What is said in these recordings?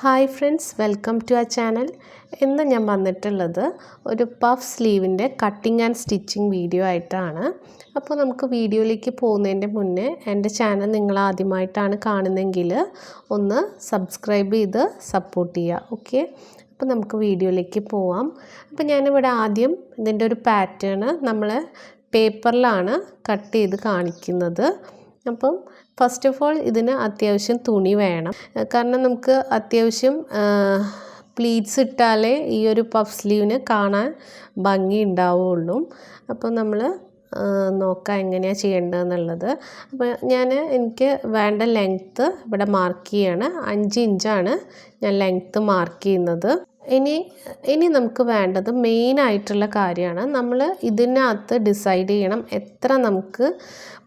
Hi friends welcome to the channel ഇന്ന് ഞാൻ വന്നിട്ടുള്ളത് ഒരു പഫ് സ്ലീവിന്റെ കട്ടിങ് ആൻഡ് സ്റ്റിച്ചിങ് വീഡിയോ ആയിട്ടാണ്. അപ്പോൾ നമുക്ക് വീഡിയോയിലേക്ക് പോകുന്നതിന്റെ മുന്നേ എന്റെ ചാനൽ നിങ്ങൾ ആദ്യമായിട്ടാണ് കാണുന്നതെങ്കിൽ ഒന്ന് സബ്സ്ക്രൈബ് ചെയ്ത് സപ്പോർട്ട് ചെയ്യുക ഓക്കെ അപ്പോൾ നമുക്ക് വീഡിയോയിലേക്ക് പോവാം. അപ്പോൾ ഞാനിവിടെ ആദ്യം ഇതിന്റെ ഒരു പാറ്റേൺ നമ്മൾ പേപ്പറിലാണ് കട്ട് ചെയ്ത് കാണിക്കുന്നത്. അപ്പം ഫസ്റ്റ് ഓഫ് ഓൾ ഇതിന് അത്യാവശ്യം തുണി വേണം. കാരണം നമുക്ക് അത്യാവശ്യം പ്ലീറ്റ്സ് ഇട്ടാലേ ഈ ഒരു പഫ് സ്ലീവിന് കാണാൻ ഭംഗി ഉണ്ടാവുള്ളൂ. അപ്പോൾ നമ്മൾ നോക്കാം എങ്ങനെയാണ് ചെയ്യേണ്ടതെന്നുള്ളത്. അപ്പോൾ ഞാൻ എനിക്ക് വേണ്ട ലെങ്ത്ത് ഇവിടെ മാർക്ക് ചെയ്യാണ്. അഞ്ച് ഇഞ്ചാണ് ഞാൻ ലെങ്ത്ത് മാർക്ക് ചെയ്യുന്നത്. ഇനി ഇനി നമുക്ക് വേണ്ടത് മെയിൻ ആയിട്ടുള്ള കാര്യമാണ്. നമ്മൾ ഇതിനകത്ത് ഡിസൈഡ് ചെയ്യണം എത്ര നമുക്ക്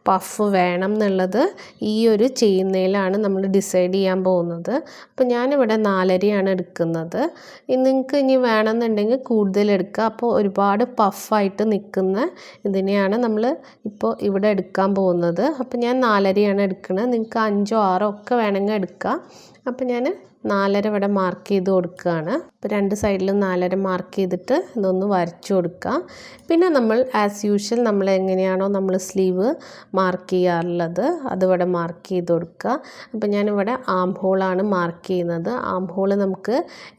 പഫ് വേണം എന്നുള്ളത്. ഈ ഒരു ചെയ്യുന്നതിലാണ് നമ്മൾ ഡിസൈഡ് ചെയ്യാൻ പോകുന്നത്. അപ്പോൾ ഞാനിവിടെ നാലരയാണ് എടുക്കുന്നത്. നിങ്ങൾക്ക് ഇനി വേണമെന്നുണ്ടെങ്കിൽ കൂടുതൽ എടുക്കുക. അപ്പോൾ ഒരുപാട് പഫായിട്ട് നിൽക്കുന്ന ഇതിനെയാണ് നമ്മൾ ഇപ്പോൾ ഇവിടെ എടുക്കാൻ പോകുന്നത്. അപ്പോൾ ഞാൻ നാലരയാണ് എടുക്കുന്നത്. നിങ്ങൾക്ക് അഞ്ചോ ആറോ ഒക്കെ വേണമെങ്കിൽ എടുക്കാം. അപ്പോൾ ഞാൻ നാലര ഇവിടെ മാർക്ക് ചെയ്ത് കൊടുക്കുകയാണ്. അപ്പോൾ രണ്ട് സൈഡിലും നാലര മാർക്ക് ചെയ്തിട്ട് ഇതൊന്ന് വരച്ചു കൊടുക്കുക പിന്നെ നമ്മൾ ആസ് യൂഷ്വൽ നമ്മൾ എങ്ങനെയാണോ നമ്മൾ സ്ലീവ് മാർക്ക് ചെയ്യാറുള്ളത് അതിവിടെ മാർക്ക് ചെയ്ത് കൊടുക്കുക. അപ്പോൾ ഞാനിവിടെ ആം ഹോളാണ് മാർക്ക് ചെയ്യുന്നത്. ആം ഹോൾ നമുക്ക്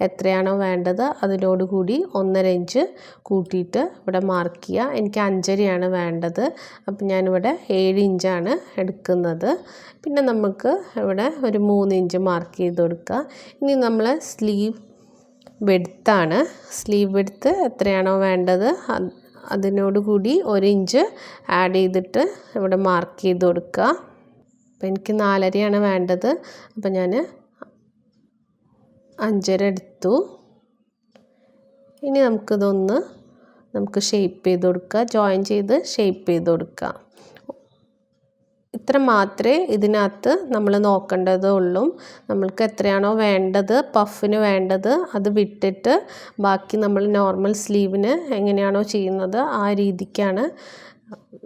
എത്രയാണോ വേണ്ടത് അതിനോട് കൂടി ഒന്നര ഇഞ്ച് കൂട്ടിയിട്ട് ഇവിടെ മാർക്ക് ചെയ്യുക. എനിക്ക് അഞ്ചരയാണ് വേണ്ടത്. അപ്പോൾ ഞാനിവിടെ ഏഴ് ഇഞ്ചാണ് എടുക്കുന്നത്. പിന്നെ നമുക്ക് ഇവിടെ ഒരു മൂന്ന് ഇഞ്ച് മാർക്ക് ചെയ്ത് കൊടുക്കുക. ഇനി നമ്മൾ സ്ലീവ് വെടുത്താണ് സ്ലീവ് വെടുത്ത് എത്രയാണോ വേണ്ടത് അതിനോടുകൂടി ഒരു ഇഞ്ച് ആഡ് ചെയ്തിട്ട് ഇവിടെ മാർക്ക് ചെയ്ത് കൊടുക്കുക. അപ്പോൾ എനിക്ക് നാലരയാണ് വേണ്ടത്. അപ്പോൾ ഞാൻ അഞ്ചര എടുത്തു. ഇനി നമുക്കിതൊന്ന് നമുക്ക് ഷേപ്പ് ചെയ്ത് കൊടുക്കുക. ജോയിൻ ചെയ്ത് ഷേപ്പ് ചെയ്ത് കൊടുക്കുക. ഇത്ര മാത്രമേ ഇതിനകത്ത് നമ്മൾ നോക്കേണ്ടതുള്ളൂ. നമ്മൾക്ക് എത്രയാണോ വേണ്ടത് പഫിന് വേണ്ടത് അത് വിട്ടിട്ട് ബാക്കി നമ്മൾ നോർമൽ സ്ലീവിന് എങ്ങനെയാണോ ചെയ്യുന്നത് ആ രീതിക്കാണ്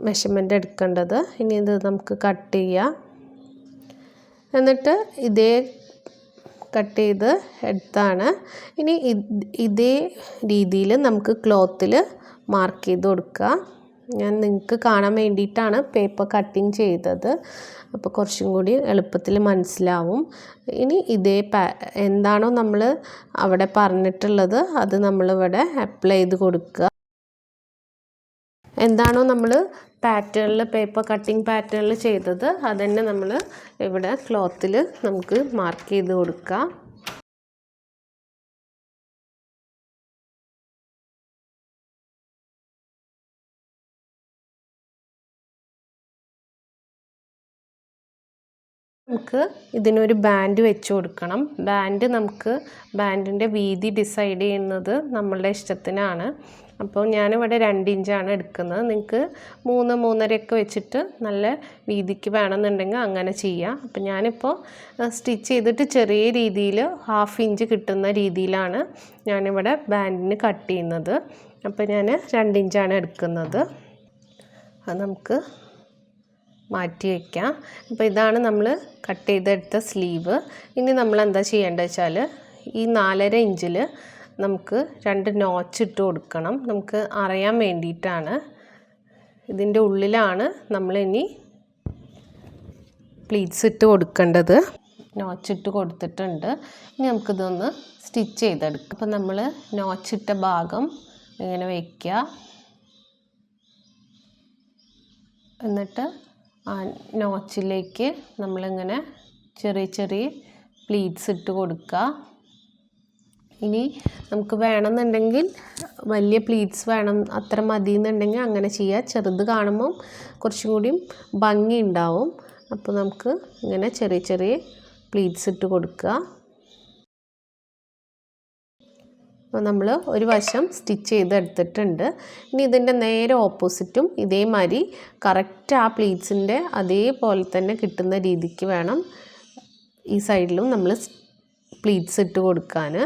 മെഷർമെന്റ് എടുക്കേണ്ടത്. ഇനി ഇത് നമുക്ക് കട്ട് ചെയ്യാം. എന്നിട്ട് ഇതേ കട്ട് ചെയ്ത് എടുത്താണ്. ഇനി ഇതേ രീതിയിൽ നമുക്ക് ക്ലോത്തിൽ മാർക്ക് ചെയ്ത് കൊടുക്കുക ഞാൻ നിങ്ങൾക്ക് കാണാൻ വേണ്ടിയിട്ടാണ് പേപ്പർ കട്ടിങ് ചെയ്തത്. അപ്പോൾ കുറച്ചും കൂടി എളുപ്പത്തിൽ മനസ്സിലാവും. ഇനി ഇതേ എന്താണോ നമ്മൾ അവിടെ പറഞ്ഞിട്ടുള്ളത് അത് നമ്മളിവിടെ അപ്ലൈ ചെയ്ത് കൊടുക്കുക. എന്താണോ നമ്മൾ പാറ്റേണിൽ പേപ്പർ കട്ടിങ് പാറ്റേണിൽ ചെയ്തത് അതുതന്നെ നമ്മൾ ഇവിടെ ക്ലോത്തിൽ നമുക്ക് മാർക്ക് ചെയ്ത് കൊടുക്കാം. നമുക്ക് ഇതിനൊരു ബാൻഡ് വെച്ച് കൊടുക്കണം. ബാൻഡ് നമുക്ക് ബാൻഡിന്റെ വീതി ഡിസൈഡ് ചെയ്യുന്നത് നമ്മളുടെ ഇഷ്ടത്തിനാണ്. അപ്പോൾ ഞാനിവിടെ രണ്ട് ഇഞ്ചാണ് എടുക്കുന്നത്. നിങ്ങൾക്ക് മൂന്ന് മൂന്നരയൊക്കെ വെച്ചിട്ട് നല്ല വീതിക്ക് വേണമെന്നുണ്ടെങ്കിൽ അങ്ങനെ ചെയ്യാം. അപ്പോൾ ഞാനിപ്പോൾ സ്റ്റിച്ച് ചെയ്തിട്ട് ചെറിയ രീതിയിൽ ഹാഫ് ഇഞ്ച് കിട്ടുന്ന രീതിയിലാണ് ഞാനിവിടെ ബാൻഡിന് കട്ട് ചെയ്യുന്നത്. അപ്പോൾ ഞാൻ രണ്ട് ഇഞ്ചാണ് എടുക്കുന്നത്. അത് നമുക്ക് മാറ്റി വയ്ക്കാം അപ്പോൾ ഇതാണ് നമ്മൾ കട്ട് ചെയ്തെടുത്ത സ്ലീവ്. ഇനി നമ്മൾ എന്താ ചെയ്യേണ്ടത് വെച്ചാൽ ഈ നാലര ഇഞ്ചിൽ നമുക്ക് രണ്ട് നോച്ച് ഇട്ട് കൊടുക്കണം. നമുക്ക് അറിയാൻ വേണ്ടിയിട്ടാണ്. ഇതിന്റെ ഉള്ളിലാണ് നമ്മൾ ഇനി പ്ലീറ്റ്സ് ഇട്ട് കൊടുക്കേണ്ടത്. നോച്ച് ഇട്ട് കൊടുത്തിട്ടുണ്ട്. ഇനി നമുക്കിതൊന്ന് സ്റ്റിച്ച് ചെയ്തെടുക്കാം. അപ്പോൾ നമ്മൾ നോച്ചിട്ട ഭാഗം ഇങ്ങനെ വയ്ക്കുക എന്നിട്ട് ആ നോച്ചിലേക്ക് നമ്മളിങ്ങനെ ചെറിയ ചെറിയ പ്ലീറ്റ്സ് ഇട്ട് കൊടുക്കുക. ഇനി നമുക്ക് വേണമെന്നുണ്ടെങ്കിൽ വലിയ പ്ലീറ്റ്സ് വേണം അത്ര മതി എന്നുണ്ടെങ്കിൽ അങ്ങനെ ചെയ്യുക. ചെറുത് കാണുമ്പം കുറച്ചും കൂടിയും ഭംഗി ഉണ്ടാവും. അപ്പോൾ നമുക്ക് ഇങ്ങനെ ചെറിയ ചെറിയ പ്ലീറ്റ്സ് ഇട്ട് കൊടുക്കുക. അപ്പോൾ നമ്മൾ ഒരു വശം സ്റ്റിച്ച് ചെയ്തെടുത്തിട്ടുണ്ട്. ഇനി ഇതിന്റെ നേരെ ഓപ്പോസിറ്റും ഇതേമാതിരി കറക്റ്റ് ആ പ്ലീറ്റ്സിന്റെ അതേപോലെ തന്നെ കിട്ടുന്ന രീതിക്ക് വേണം ഈ സൈഡിലും നമ്മൾ പ്ലീറ്റ്സ് ഇട്ട് കൊടുക്കാൻ.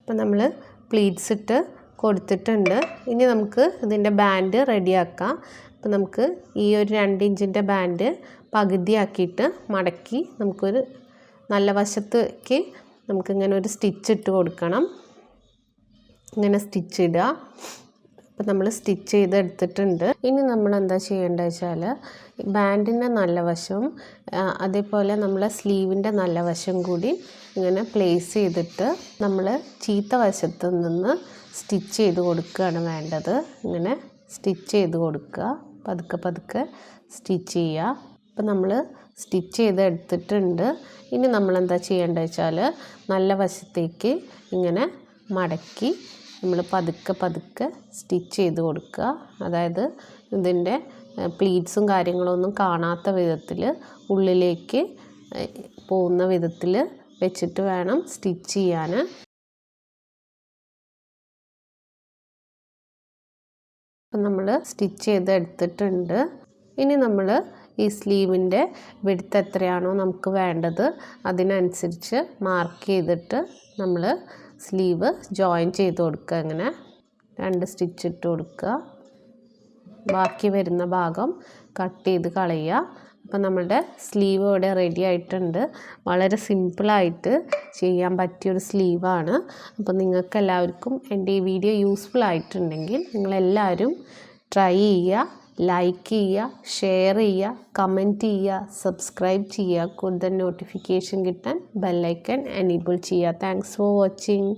അപ്പം നമ്മൾ പ്ലീറ്റ്സ് ഇട്ട് കൊടുത്തിട്ടുണ്ട്. ഇനി നമുക്ക് ഇതിന്റെ ബാൻഡ് റെഡിയാക്കാം. അപ്പോൾ നമുക്ക് ഈ ഒരു രണ്ട് ഇഞ്ചിന്റെ ബാൻഡ് പകുതിയാക്കിയിട്ട് മടക്കി നമുക്കൊരു നല്ല വശത്തേക്ക് നമുക്കിങ്ങനെ ഒരു സ്റ്റിച്ച് ഇട്ട് കൊടുക്കണം. ഇങ്ങനെ സ്റ്റിച്ച് ഇടുക. അപ്പോൾ നമ്മൾ സ്റ്റിച്ച് ചെയ്ത് എടുത്തിട്ടുണ്ട് ഇനി നമ്മൾ എന്താ ചെയ്യേണ്ടത് വെച്ചാൽ ബാൻഡിന്റെ നല്ല വശവും അതേപോലെ നമ്മൾ സ്ലീവിന്റെ നല്ല വശം കൂടി ഇങ്ങനെ പ്ലേസ് ചെയ്തിട്ട് നമ്മൾ ചീത്ത വശത്ത് നിന്ന് സ്റ്റിച്ച് ചെയ്ത് കൊടുക്കുകയാണ് വേണ്ടത്. ഇങ്ങനെ സ്റ്റിച്ച് ചെയ്ത് കൊടുക്കുക. പതുക്കെ പതുക്കെ സ്റ്റിച്ച് ചെയ്യുക. അപ്പം നമ്മൾ സ്റ്റിച്ച് ചെയ്ത് എടുത്തിട്ടുണ്ട് ഇനി നമ്മൾ എന്താ ചെയ്യേണ്ടത് വെച്ചാൽ നല്ല വശത്തേക്ക് ഇങ്ങനെ മടക്കി നമ്മൾ പതുക്കെ പതുക്കെ സ്റ്റിച്ച് ചെയ്ത് കൊടുക്കുക. അതായത് ഇതിന്റെ പ്ലീറ്റ്സും കാര്യങ്ങളൊന്നും കാണാത്ത വിധത്തിൽ ഉള്ളിലേക്ക് പോകുന്ന വിധത്തിൽ വെച്ചിട്ട് വേണം സ്റ്റിച്ച് ചെയ്യാൻ. അപ്പം നമ്മൾ സ്റ്റിച്ച് ചെയ്ത് എടുത്തിട്ടുണ്ട്. ഇനി നമ്മൾ ഈ സ്ലീവിന്റെ വിടുത്ത് എത്രയാണോ നമുക്ക് വേണ്ടത് അതിനനുസരിച്ച് മാർക്ക് ചെയ്തിട്ട് നമ്മൾ സ്ലീവ് ജോയിൻ ചെയ്ത് കൊടുക്കുക അങ്ങനെ രണ്ട് സ്റ്റിച്ച് ഇട്ട് കൊടുക്കുക. ബാക്കി വരുന്ന ഭാഗം കട്ട് ചെയ്ത് കളയുക. അപ്പം നമ്മളുടെ സ്ലീവ് ഇവിടെ റെഡി ആയിട്ടുണ്ട്. വളരെ സിമ്പിളായിട്ട് ചെയ്യാൻ പറ്റിയൊരു സ്ലീവാണ് അപ്പം നിങ്ങൾക്ക് എല്ലാവർക്കും എന്റെ ഈ വീഡിയോ യൂസ്ഫുൾ ആയിട്ടുണ്ടെങ്കിൽ നിങ്ങളെല്ലാവരും ട്രൈ ചെയ്യുക. ലൈക്ക് ചെയ്യുക ഷെയർ ചെയ്യുക കമന്റ് ചെയ്യുക സബ്സ്ക്രൈബ് ചെയ്യുക. കൂടുതൽ നോട്ടിഫിക്കേഷൻ കിട്ടാൻ ബെല്ലൈക്കൺ എനേബിൾ ചെയ്യുക. Thanks for watching